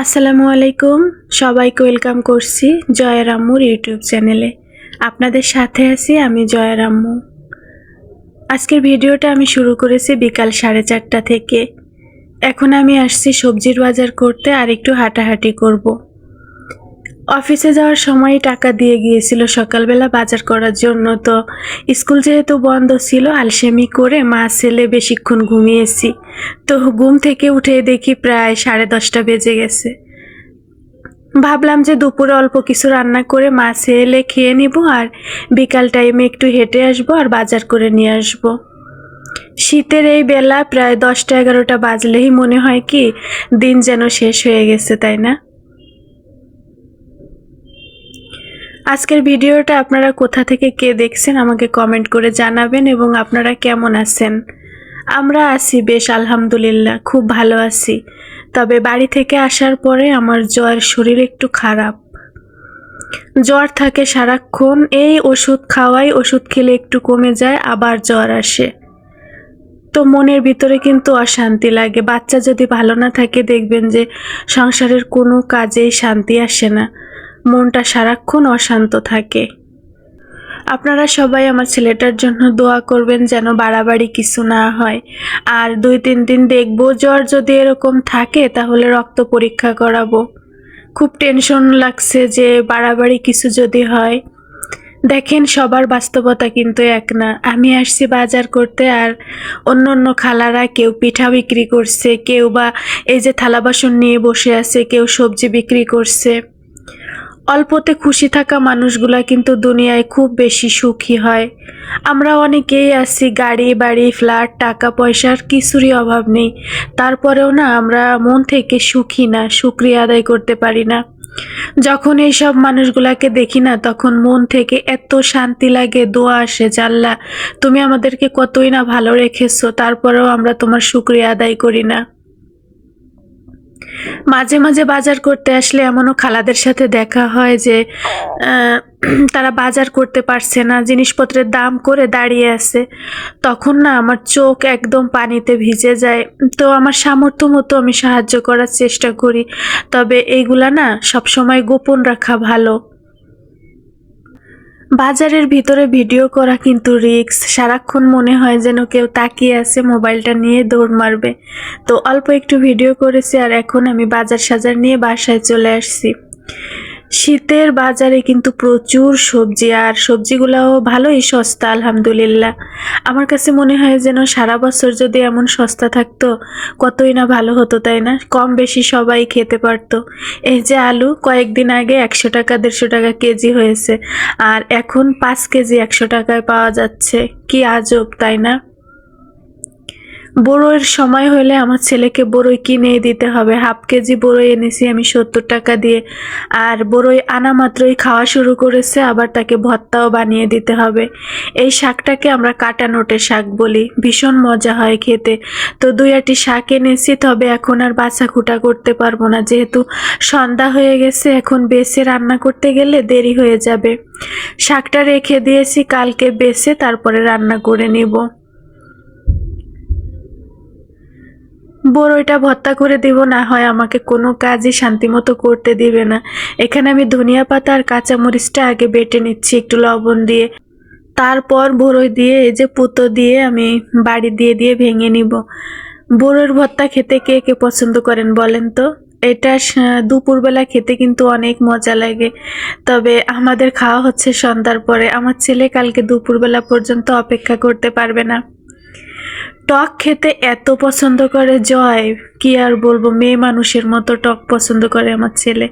আসসালামু আলাইকুম। সবাইকে ওয়েলকাম করছি জয়া রাম্মুর ইউটিউব চ্যানেলে। আপনাদের সাথে আছি আমি জয়া রাম্মু। আজকের ভিডিওটা আমি শুরু করেছি বিকাল সাড়ে চারটা থেকে। এখন আমি আসছি সবজির বাজার করতে আর একটু হাঁটাহাঁটি করব। অফিসে যাওয়ার সময় টাকা দিয়ে গিয়েছিল সকালবেলা বাজার করার জন্য। তো স্কুল যেহেতু বন্ধ ছিল, আলসেমি করে মা, ছেলে বেশিক্ষণ ঘুমিয়েছি। তো ঘুম থেকে উঠে দেখি প্রায় সাড়ে দশটা বেজে গেছে। ভাবলাম যে দুপুরে অল্প কিছু রান্না করে মা, ছেলে খেয়ে নিব আর বিকাল টাইমে একটু হেঁটে আসব আর বাজার করে নিয়ে আসব। শীতের এই বেলা প্রায় দশটা এগারোটা বাজলেই মনে হয় কি দিন যেন শেষ হয়ে গেছে, তাই না? আজকের ভিডিওটা আপনারা কোথা থেকে কে দেখছেন আমাকে কমেন্ট করে জানাবেন এবং আপনারা কেমন আছেন? আমরা আছি বেশ, আলহামদুলিল্লাহ, খুব ভালো আছি। তবে বাড়ি থেকে আসার পরে আমার জ্বর শরীর একটু খারাপ। জ্বর থাকে সারাক্ষণ, এই ওষুধ খাওয়াই, ওষুধ খেলে একটু কমে যায়, আবার জ্বর আসে। তো মনের ভিতরে কিন্তু অশান্তি লাগে। বাচ্চা যদি ভালো না থাকে, দেখবেন যে সংসারের কোনো কাজেই শান্তি আসে না। মনটা সারাক্ষণ অশান্ত থাকে। আপনারা সবাই আমার ছেলেটার জন্য দোয়া করবেন যেন বাড়াবাড়ি কিছু না হয়। আর দুই, তিন দিন দেখব, জ্বর যদি এরকম থাকে তাহলে রক্ত পরীক্ষা করাবো। খুব টেনশন লাগছে যে বাড়াবাড়ি কিছু যদি হয়। দেখেন, সবার বাস্তবতা কিন্তু এক না। আমি আসছি বাজার করতে আর অন্য অন্য খালারা কেউ পিঠা বিক্রি করছে, কেউ বা এই যে থালা বাসন নিয়ে বসে আছে, কেউ সবজি বিক্রি করছে। অল্পতে খুশি থাকা মানুষগুলা কিন্তু দুনিয়ায় খুব বেশি সুখী হয়। আমরা অনেকেই আছি, গাড়ি, বাড়ি, ফ্ল্যাট, টাকা, পয়সার কিছুরই অভাব নেই। তারপরেও না, আমরা মন থেকে সুখী না, সুক্রিয়া আদায় করতে পারি না। যখন এইসব মানুষগুলাকে দেখি না, তখন মন থেকে এত শান্তি লাগে, দোয়া আসে জাল্লা তুমি আমাদেরকে কতই না ভালো রেখেছো, তারপরেও আমরা তোমার সুক্রিয়া আদায় করি না। মাঝে মাঝে বাজার করতে আসলে এমনও খালাদের সাথে দেখা হয় যে তারা বাজার করতে পারছে না, জিনিসপত্রের দাম করে দাঁড়িয়ে আছে। তখন না আমার চোখ একদম পানিতে ভিজে যায়। তো আমার সামর্থ্য মতো আমি সাহায্য করার চেষ্টা করি। তবে এইগুলা না সবসময় গোপন রাখা ভালো। বাজারের ভিতরে ভিডিও করা কিন্তু রিক্স। সারাক্ষণ মনে হয় যেন কেউ তাকিয়ে আছে, মোবাইলটা নিয়ে দৌড় মারবে। তো অল্প একটু ভিডিও করেছি আর এখন আমি বাজার সাজার নিয়ে বাসায় চলে আসছি। শীতের বাজারে কিন্তু প্রচুর সবজি আর সবজিগুলাও ভালোই সস্তা, আলহামদুলিল্লাহ। আমার কাছে মনে হয় যেন সারা বছর যদি এমন সস্তা থাকতো, কতই না ভালো হতো, তাই না? কম বেশি সবাই খেতে পারতো। এই যে আলু, কয়েকদিন আগে একশো টাকা, দেড়শো টাকা কেজি হয়েছে। আর এখন পাঁচ কেজি একশো টাকায় পাওয়া যাচ্ছে। কি আজব, তাই না? বড়ইয়ের সময় হলে আমার ছেলেকে বড়ই কিনে দিতে হবে। হাফ কেজি বড়ই এনেছি আমি সত্তর টাকা দিয়ে। আর বড়ই আনা মাত্রই খাওয়া শুরু করেছে, আবার তাকে ভর্তাও বানিয়ে দিতে হবে। এই শাকটাকে আমরা কাটা নোটের শাক বলি। ভীষণ মজা হয় খেতে। তো দুই আটি শাক এনেছি, তবে এখন আর বাছা খুঁটা করতে পারব না। যেহেতু সন্ধ্যা হয়ে গেছে, এখন বেছে রান্না করতে গেলে দেরি হয়ে যাবে। শাকটা রেখে দিয়েছি, কালকে বেছে তারপরে রান্না করে নিব। বড়ইটা ভর্তা করে দিব, না হয় আমাকে কোনো কাজই শান্তিমতো করতে দিবে না। এখানে আমি ধনিয়া পাতা আর কাঁচামরিচটা আগে বেটে নিচ্ছি একটু লবণ দিয়ে। তারপর বড়ই দিয়ে, এই যে পুতো দিয়ে আমি বাড়ি দিয়ে দিয়ে ভেঙে নিব। বড়ইয়ের ভর্তা খেতে কে কে পছন্দ করেন বলেন তো? এটা দুপুরবেলা খেতে কিন্তু অনেক মজা লাগে। তবে আমাদের খাওয়া হচ্ছে সন্ধ্যার পরে। আমার ছেলে কালকে দুপুরবেলা পর্যন্ত অপেক্ষা করতে পারবে না। টক খেতে এত পছন্দ করে জয়, কি আর বলব, মেয়ে মানুষের মতো টক পছন্দ করে আমার ছেলে।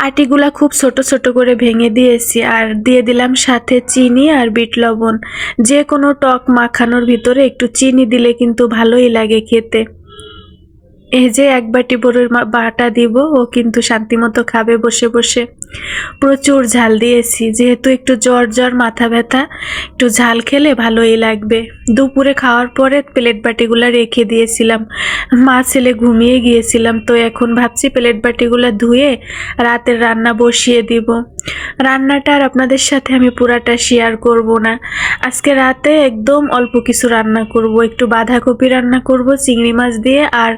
আটিগুলা খুব ছোট ছোট করে ভেঙে দিয়েছি আর দিয়ে দিলাম সাথে চিনি আর বিট লবণ। যে কোনো টক মাখানোর ভিতরে একটু চিনি দিলে কিন্তু ভালোই লাগে খেতে। এই যে এক বাটি বড়ির বাটা দিব, ও কিন্তু শান্তিমতো খাবে বসে বসে। প্রচুর ঝাল দিয়েছি, যেহেতু একটু জ্বর জ্বর, মাথা ব্যথা, একটু ঝাল খেলে ভালোই লাগবে। দুপুরে খাওয়ার পরে প্লেট বাটিগুলো রেখে দিয়েছিলাম। মা, ছেলে ঘুমিয়ে গিয়েছিলাম, তো এখন ভাবছি প্লেট বাটিগুলো ধুয়ে রাতের রান্না বসিয়ে দিব। রান্নাটা আর আপনাদের সাথে আমি পুরাটা শেয়ার করব না। আজকে রাতে একদম অল্প কিছু রান্না করব। একটু বাঁধাকপি রান্না করব, চিংড়ি মাছ দিয়ে আর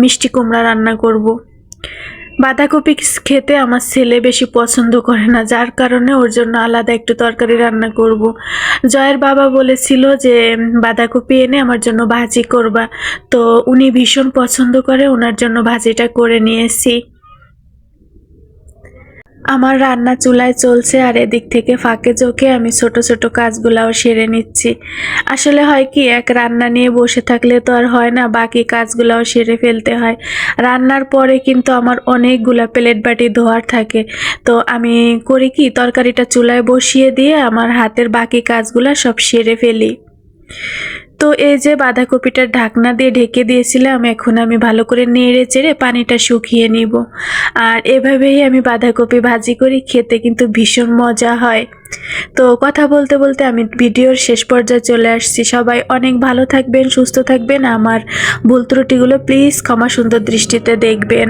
মিষ্টি কুমড়া রান্না করব। বাঁধাকপি খেতে আমার ছেলে বেশি পছন্দ করে না, যার কারণে ওর জন্য আলাদা একটু তরকারি রান্না করব। জয়ের বাবা বলেছিল যে, বাঁধাকপি এনে আমার জন্য ভাজি করবা। তো উনি ভীষণ পছন্দ করে, ওনার জন্য ভাজিটা করে নিয়েছি আমার রান্না চুলায় চলছে আর এদিক থেকে ফাঁকে চোখে আমি ছোট ছোট কাজগুলাও সেরে নিচ্ছি। আসলে হয় কি, এক রান্না নিয়ে বসে থাকলে তো আর হয় না, বাকি কাজগুলাও সেরে ফেলতে হয়। রান্নার পরে কিন্তু আমার অনেকগুলা প্লেট বাটি ধোয়ার থাকে। তো আমি করি কি, তরকারিটা চুলায় বসিয়ে দিয়ে আমার হাতের বাকি কাজগুলা সব সেরে ফেলি। তো এই যে বাঁধাকপিটার ঢাকনা দিয়ে ঢেকে দিয়েছিলাম, এখন আমি ভালো করে নেড়ে চেড়ে পানিটা শুকিয়ে নিব। আর এভাবেই আমি বাঁধাকপি ভাজি করি, খেতে কিন্তু ভীষণ মজা হয়। তো কথা বলতে বলতে আমি ভিডিওর শেষ পর্যায়ে চলে আসছি। সবাই অনেক ভালো থাকবেন, সুস্থ থাকবেন। আমার ভুল ত্রুটিগুলো প্লিজ ক্ষমা সুন্দর দৃষ্টিতে দেখবেন।